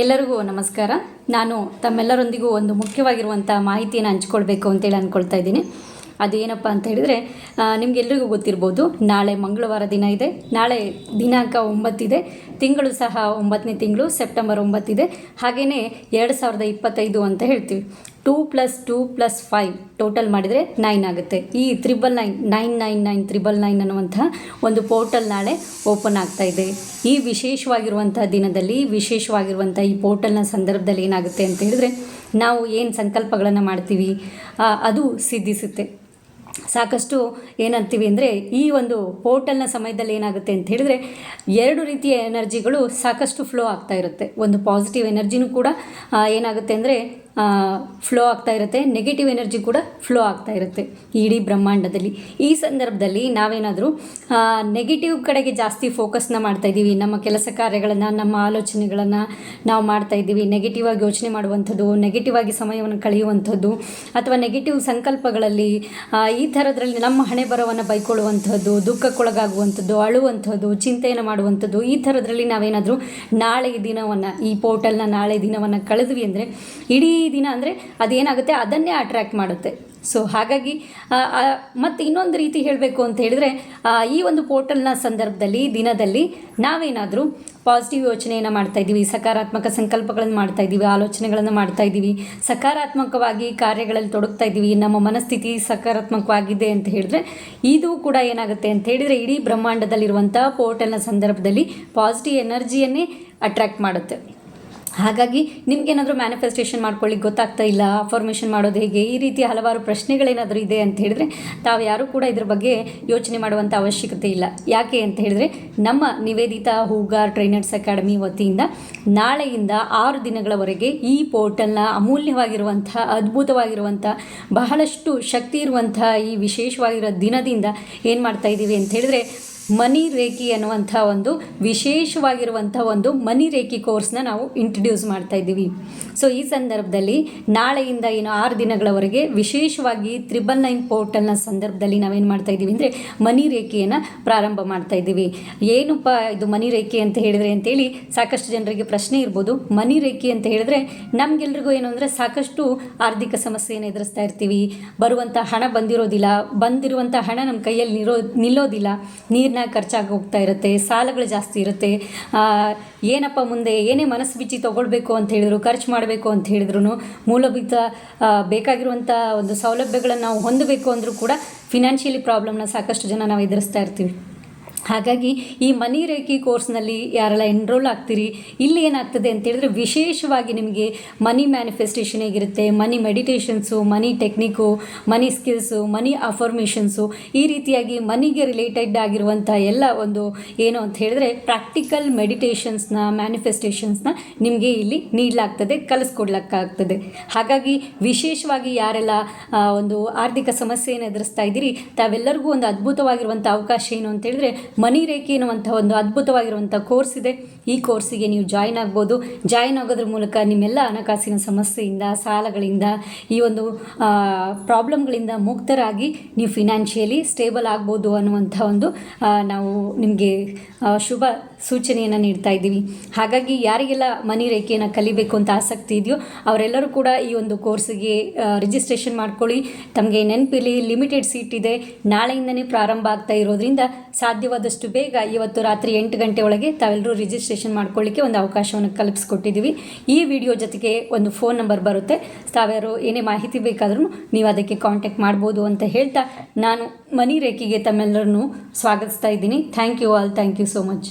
ಎಲ್ಲರಿಗೂ ನಮಸ್ಕಾರ. ನಾನು ತಮ್ಮೆಲ್ಲರೊಂದಿಗೂ ಒಂದು ಮುಖ್ಯವಾಗಿರುವಂಥ ಮಾಹಿತಿಯನ್ನು ಹಂಚ್ಕೊಳ್ಬೇಕು ಅಂತೇಳಿ ಅಂದ್ಕೊಳ್ತಾ ಇದ್ದೀನಿ. ಅದೇನಪ್ಪ ಅಂತ ಹೇಳಿದರೆ ನಿಮಗೆಲ್ಲರಿಗೂ ಗೊತ್ತಿರ್ಬೋದು, ನಾಳೆ ಮಂಗಳವಾರ ದಿನ ಇದೆ. ನಾಳೆ ದಿನಾಂಕ ಒಂಬತ್ತಿದೆ ತಿಂಗಳು ಸಹ ಒಂಬತ್ತನೇ ತಿಂಗಳು, ಸೆಪ್ಟೆಂಬರ್ ಒಂಬತ್ತಿದೆ ಹಾಗೆಯೇ ಎರಡು ಸಾವಿರದ ಇಪ್ಪತ್ತೈದು ಅಂತ ಹೇಳ್ತೀವಿ. Two plus two plus five total ಮಾಡಿದರೆ ನೈನ್ ಆಗುತ್ತೆ. ಈ triple nine nine nine nine triple nine ಅನ್ನುವಂಥ ಒಂದು ಪೋರ್ಟಲ್ ನಾಳೆ ಓಪನ್ ಆಗ್ತಾ ಇದೆ. ಈ ವಿಶೇಷವಾಗಿರುವಂಥ ದಿನದಲ್ಲಿ ವಿಶೇಷವಾಗಿರುವಂಥ ಈ ಪೋರ್ಟಲ್ನ ಸಂದರ್ಭದಲ್ಲಿ ಏನಾಗುತ್ತೆ ಅಂತ ಹೇಳಿದ್ರೆ, ನಾವು ಏನು ಸಂಕಲ್ಪಗಳನ್ನು ಮಾಡ್ತೀವಿ ಅದು ಸಿದ್ಧಿಸುತ್ತೆ. ಸಾಕಷ್ಟು ಏನಂತೀವಿ ಅಂದರೆ, ಈ ಒಂದು ಪೋರ್ಟಲ್ನ ಸಮಯದಲ್ಲಿ ಏನಾಗುತ್ತೆ ಅಂತ ಹೇಳಿದರೆ, ಎರಡು ರೀತಿಯ ಎನರ್ಜಿಗಳು ಸಾಕಷ್ಟು ಫ್ಲೋ ಆಗ್ತಾ ಇರುತ್ತೆ. ಒಂದು ಪಾಸಿಟಿವ್ ಎನರ್ಜಿನೂ ಕೂಡ ಏನಾಗುತ್ತೆ ಅಂದರೆ ಫ್ಲೋ ಆಗ್ತಾ ಇರುತ್ತೆ. ನೆಗೆಟಿವ್ ಎನರ್ಜಿ ಕೂಡ ಫ್ಲೋ ಆಗ್ತಾ ಇರುತ್ತೆ ಇಡೀ ಬ್ರಹ್ಮಾಂಡದಲ್ಲಿ. ಈ ಸಂದರ್ಭದಲ್ಲಿ ನಾವೇನಾದರೂ ನೆಗೆಟಿವ್ ಕಡೆಗೆ ಜಾಸ್ತಿ ಫೋಕಸ್ನ ಮಾಡ್ತಾ ಇದ್ದೀವಿ. ನಮ್ಮ ಕೆಲಸ ಕಾರ್ಯಗಳನ್ನು, ನಮ್ಮ ಆಲೋಚನೆಗಳನ್ನು ನಾವು ಮಾಡ್ತಾ ಇದ್ದೀವಿ. ನೆಗೆಟಿವ್ ಆಗಿ ಯೋಚನೆ ಮಾಡುವಂಥದ್ದು ನೆಗೆಟಿವ್ ಆಗಿ ಸಮಯವನ್ನು ಕಳೆಯುವಂಥದ್ದು, ಅಥವಾ ನೆಗೆಟಿವ್ ಸಂಕಲ್ಪಗಳಲ್ಲಿ ಈ ಥರದ್ರಲ್ಲಿ ನಮ್ಮ ಹಣೆ ಬರವನ್ನು ಬೈಕೊಳ್ಳುವಂಥದ್ದು, ದುಃಖಕ್ಕೊಳಗಾಗುವಂಥದ್ದು, ಅಳುವಂಥದ್ದು, ಚಿಂತೆಯನ್ನು ಮಾಡುವಂಥದ್ದು, ಈ ಥರದ್ರಲ್ಲಿ ನಾವೇನಾದರೂ ನಾಳೆ ದಿನವನ್ನು, ಈ ಪೋರ್ಟಲ್ನ ನಾಳೆ ದಿನವನ್ನು ಕಳೆದ್ವಿ ಅಂದರೆ, ಇಡೀ ದಿನ ಅಂದರೆ ಅದೇನಾಗುತ್ತೆ? ಅದನ್ನೇ ಅಟ್ರ್ಯಾಕ್ಟ್ ಮಾಡುತ್ತೆ. ಸೊ ಹಾಗಾಗಿ ಮತ್ತು ಇನ್ನೊಂದು ರೀತಿ ಹೇಳಬೇಕು ಅಂತ ಹೇಳಿದ್ರೆ ಈ ಒಂದು ಪೋರ್ಟಲ್ನ ಸಂದರ್ಭದಲ್ಲಿ, ದಿನದಲ್ಲಿ ನಾವೇನಾದರೂ ಪಾಸಿಟಿವ್ ಯೋಚನೆಯನ್ನು ಮಾಡ್ತಾ ಇದ್ದೀವಿ, ಸಕಾರಾತ್ಮಕ ಸಂಕಲ್ಪಗಳನ್ನು ಮಾಡ್ತಾ ಇದ್ದೀವಿ, ಆಲೋಚನೆಗಳನ್ನು ಮಾಡ್ತಾ ಇದ್ದೀವಿ, ಸಕಾರಾತ್ಮಕವಾಗಿ ಕಾರ್ಯಗಳಲ್ಲಿ ತೊಡಗ್ತಾ ಇದ್ದೀವಿ, ನಮ್ಮ ಮನಸ್ಥಿತಿ ಸಕಾರಾತ್ಮಕವಾಗಿದೆ ಅಂತ ಹೇಳಿದ್ರೆ, ಇದು ಕೂಡ ಏನಾಗುತ್ತೆ ಅಂತ ಹೇಳಿದರೆ, ಇಡೀ ಬ್ರಹ್ಮಾಂಡದಲ್ಲಿರುವಂಥ ಪೋರ್ಟಲ್ನ ಸಂದರ್ಭದಲ್ಲಿ ಪಾಸಿಟಿವ್ ಎನರ್ಜಿಯನ್ನೇ ಅಟ್ರ್ಯಾಕ್ಟ್ ಮಾಡುತ್ತೆ. ಹಾಗಾಗಿ ನಿಮ್ಗೇನಾದರೂ ಮ್ಯಾನಿಫೆಸ್ಟೇಷನ್ ಮಾಡ್ಕೊಳ್ಳಿ ಗೊತ್ತಾಗ್ತಾ ಇಲ್ಲ ಫಾರ್ಮೇಷನ್ ಮಾಡೋದು ಹೇಗೆ, ಈ ರೀತಿ ಹಲವಾರು ಪ್ರಶ್ನೆಗಳೇನಾದರೂ ಇದೆ ಅಂತ ಹೇಳಿದ್ರೆ ತಾವು ಯಾರೂ ಕೂಡ ಇದ್ರ ಬಗ್ಗೆ ಯೋಚನೆ ಮಾಡುವಂಥ ಅವಶ್ಯಕತೆ ಇಲ್ಲ. ಯಾಕೆ ಅಂತ ಹೇಳಿದ್ರೆ ನಮ್ಮ ನಿವೇದಿತಾ ಹೂಗಾರ್ ಟ್ರೈನರ್ಸ್ ಅಕಾಡೆಮಿ ವತಿಯಿಂದ ನಾಳೆಯಿಂದ ಆರು ದಿನಗಳವರೆಗೆ ಈ ಪೋರ್ಟಲ್ನ ಅಮೂಲ್ಯವಾಗಿರುವಂಥ, ಅದ್ಭುತವಾಗಿರುವಂಥ, ಬಹಳಷ್ಟು ಶಕ್ತಿ ಇರುವಂಥ ಈ ವಿಶೇಷವಾಗಿರೋ ದಿನದಿಂದ ಏನು ಮಾಡ್ತಾ ಇದ್ದೀವಿ ಅಂತ ಹೇಳಿದ್ರೆ ಮನಿ ರೇಖಿ ಅನ್ನುವಂಥ ಒಂದು ವಿಶೇಷವಾಗಿರುವಂಥ ಒಂದು ಮನಿ ರೇಖಿ ಕೋರ್ಸ್ನ ನಾವು ಇಂಟ್ರಡ್ಯೂಸ್ ಮಾಡ್ತಾ ಇದ್ದೀವಿ. ಸೊ ಈ ಸಂದರ್ಭದಲ್ಲಿ ನಾಳೆಯಿಂದ ಏನು ಆರು ದಿನಗಳವರೆಗೆ ವಿಶೇಷವಾಗಿ ತ್ರಿಬಲ್ ನೈನ್ ಪೋರ್ಟಲ್ನ ಸಂದರ್ಭದಲ್ಲಿ ನಾವೇನು ಮಾಡ್ತಾ ಇದ್ದೀವಿ ಅಂದರೆ ಮನಿ ರೇಖೆಯನ್ನು ಪ್ರಾರಂಭ ಮಾಡ್ತಾ ಇದ್ದೀವಿ. ಏನಪ್ಪ ಇದು ಮನಿ ರೇಖೆ ಅಂತ ಹೇಳಿದ್ರೆ ಅಂತೇಳಿ ಸಾಕಷ್ಟು ಜನರಿಗೆ ಪ್ರಶ್ನೆ ಇರ್ಬೋದು. ಮನಿ ರೇಖೆ ಅಂತ ಹೇಳಿದ್ರೆ ನಮಗೆಲ್ರಿಗೂ ಏನು ಅಂದರೆ ಸಾಕಷ್ಟು ಆರ್ಥಿಕ ಸಮಸ್ಯೆಯನ್ನು ಎದುರಿಸ್ತಾ ಇರ್ತೀವಿ. ಬರುವಂಥ ಹಣ ಬಂದಿರೋದಿಲ್ಲ. ಬಂದಿರುವಂಥ ಹಣ ನಮ್ಮ ಕೈಯಲ್ಲಿ ನಿರೋ ನಿಲ್ಲೋದಿಲ್ಲ. ನೀರಿನ ಖರ್ಚಾಗಿ ಹೋಗ್ತಾ ಇರುತ್ತೆ, ಸಾಲಗಳು ಜಾಸ್ತಿ ಇರುತ್ತೆ. ಏನಪ್ಪ ಮುಂದೆ, ಏನೇ ಮನಸ್ಸು ಬಿಚ್ಚಿ ತೊಗೊಳ್ಬೇಕು ಅಂತ ಹೇಳಿದ್ರು, ಖರ್ಚು ಮಾಡಬೇಕು ಅಂತ ಹೇಳಿದ್ರು ಮೂಲಭೂತ ಬೇಕಾಗಿರುವಂಥ ಒಂದು ಸೌಲಭ್ಯಗಳನ್ನು ನಾವು ಹೊಂದಬೇಕು ಅಂದರೂ ಕೂಡ ಫಿನಾನ್ಷಿಯಲಿ ಪ್ರಾಬ್ಲಮ್ನ ಸಾಕಷ್ಟು ಜನ ನಾವು ಎದುರಿಸ್ತಾ ಇರ್ತೀವಿ. ಹಾಗಾಗಿ ಈ ಮನಿ ರೇಖಿ ಕೋರ್ಸ್ನಲ್ಲಿ ಯಾರೆಲ್ಲ ಎನ್ರೋಲ್ ಆಗ್ತೀರಿ, ಇಲ್ಲಿ ಏನಾಗ್ತದೆ ಅಂತೇಳಿದ್ರೆ ವಿಶೇಷವಾಗಿ ನಿಮಗೆ ಮನಿ ಮ್ಯಾನಿಫೆಸ್ಟೇಷನ್ ಹೇಗಿರುತ್ತೆ, ಮನಿ ಮೆಡಿಟೇಷನ್ಸು ಮನಿ ಟೆಕ್ನಿಕು ಮನಿ ಸ್ಕಿಲ್ಸು ಮನಿ ಅಫರ್ಮೇಷನ್ಸು ಈ ರೀತಿಯಾಗಿ ಮನಿಗೆ ರಿಲೇಟೆಡ್ ಆಗಿರುವಂಥ ಎಲ್ಲ ಒಂದು ಏನು ಅಂತ ಹೇಳಿದ್ರೆ ಪ್ರಾಕ್ಟಿಕಲ್ ಮೆಡಿಟೇಷನ್ಸ್ನ ಮ್ಯಾನಿಫೆಸ್ಟೇಷನ್ಸ್ನ ನಿಮಗೆ ಇಲ್ಲಿ ನೀಡಲಾಗ್ತದೆ ಕಲಿಸ್ಕೊಡ್ಲಕ್ಕಾಗ್ತದೆ ಹಾಗಾಗಿ ವಿಶೇಷವಾಗಿ ಯಾರೆಲ್ಲ ಒಂದು ಆರ್ಥಿಕ ಸಮಸ್ಯೆಯನ್ನು ಎದುರಿಸ್ತಾ ಇದ್ದೀರಿ, ತಾವೆಲ್ಲರಿಗೂ ಒಂದು ಅದ್ಭುತವಾಗಿರುವಂಥ ಅವಕಾಶ ಏನು ಅಂತ ಹೇಳಿದ್ರೆ ಮನಿ ರೇಖೆ ಎನ್ನುವಂಥ ಒಂದು ಅದ್ಭುತವಾಗಿರುವಂಥ ಕೋರ್ಸ್ ಇದೆ. ಈ ಕೋರ್ಸಿಗೆ ನೀವು ಜಾಯಿನ್ ಆಗ್ಬೋದು. ಜಾಯಿನ್ ಆಗೋದ್ರ ಮೂಲಕ ನಿಮ್ಮೆಲ್ಲ ಹಣಕಾಸಿನ ಸಮಸ್ಯೆಯಿಂದ, ಸಾಲಗಳಿಂದ, ಈ ಒಂದು ಪ್ರಾಬ್ಲಮ್ಗಳಿಂದ ಮುಕ್ತರಾಗಿ ನೀವು ಫಿನಾನ್ಷಿಯಲಿ ಸ್ಟೇಬಲ್ ಆಗ್ಬೋದು ಅನ್ನುವಂಥ ಒಂದು ನಾವು ನಿಮಗೆ ಶುಭ ಸೂಚನೆಯನ್ನು ನೀಡ್ತಾ ಇದ್ದೀವಿ. ಹಾಗಾಗಿ ಯಾರಿಗೆಲ್ಲ ಮನಿ ರೇಖೆಯನ್ನು ಕಲಿಬೇಕು ಅಂತ ಆಸಕ್ತಿ ಇದೆಯೋ ಅವರೆಲ್ಲರೂ ಕೂಡ ಈ ಒಂದು ಕೋರ್ಸಿಗೆ ರಿಜಿಸ್ಟ್ರೇಷನ್ ಮಾಡ್ಕೊಳ್ಳಿ. ತಮಗೆ ನೆನಪಿಲಿ ಲಿಮಿಟೆಡ್ ಸೀಟ್ ಇದೆ. ನಾಳೆಯಿಂದನೇ ಪ್ರಾರಂಭ ಆಗ್ತಾ ಇರೋದ್ರಿಂದ ಸಾಧ್ಯವಾದಷ್ಟು ಬೇಗ ಇವತ್ತು ರಾತ್ರಿ ಎಂಟು ಗಂಟೆ ಒಳಗೆ ತಾವೆಲ್ಲರೂ ರಿಜಿಸ್ಟ್ರೇಷನ್ ಮಾಡ್ಕೊಳ್ಳಿಕ್ಕೆ ಒಂದು ಅವಕಾಶವನ್ನು ಕಲ್ಪಿಸ್ಕೊಟ್ಟಿದ್ದೀವಿ. ಈ ವಿಡಿಯೋ ಜೊತೆಗೆ ಒಂದು ಫೋನ್ ನಂಬರ್ ಬರುತ್ತೆ. ತಾವ್ಯಾರು ಏನೇ ಮಾಹಿತಿ ಬೇಕಾದರೂ ನೀವು ಅದಕ್ಕೆ ಕಾಂಟ್ಯಾಕ್ಟ್ ಮಾಡ್ಬೋದು ಅಂತ ಹೇಳ್ತಾ ನಾನು ಮನಿ ರೇಖೆಗೆ ತಮ್ಮೆಲ್ಲರನ್ನು ಸ್ವಾಗತಿಸ್ತಾ ಇದ್ದೀನಿ. Thank you all thank you so much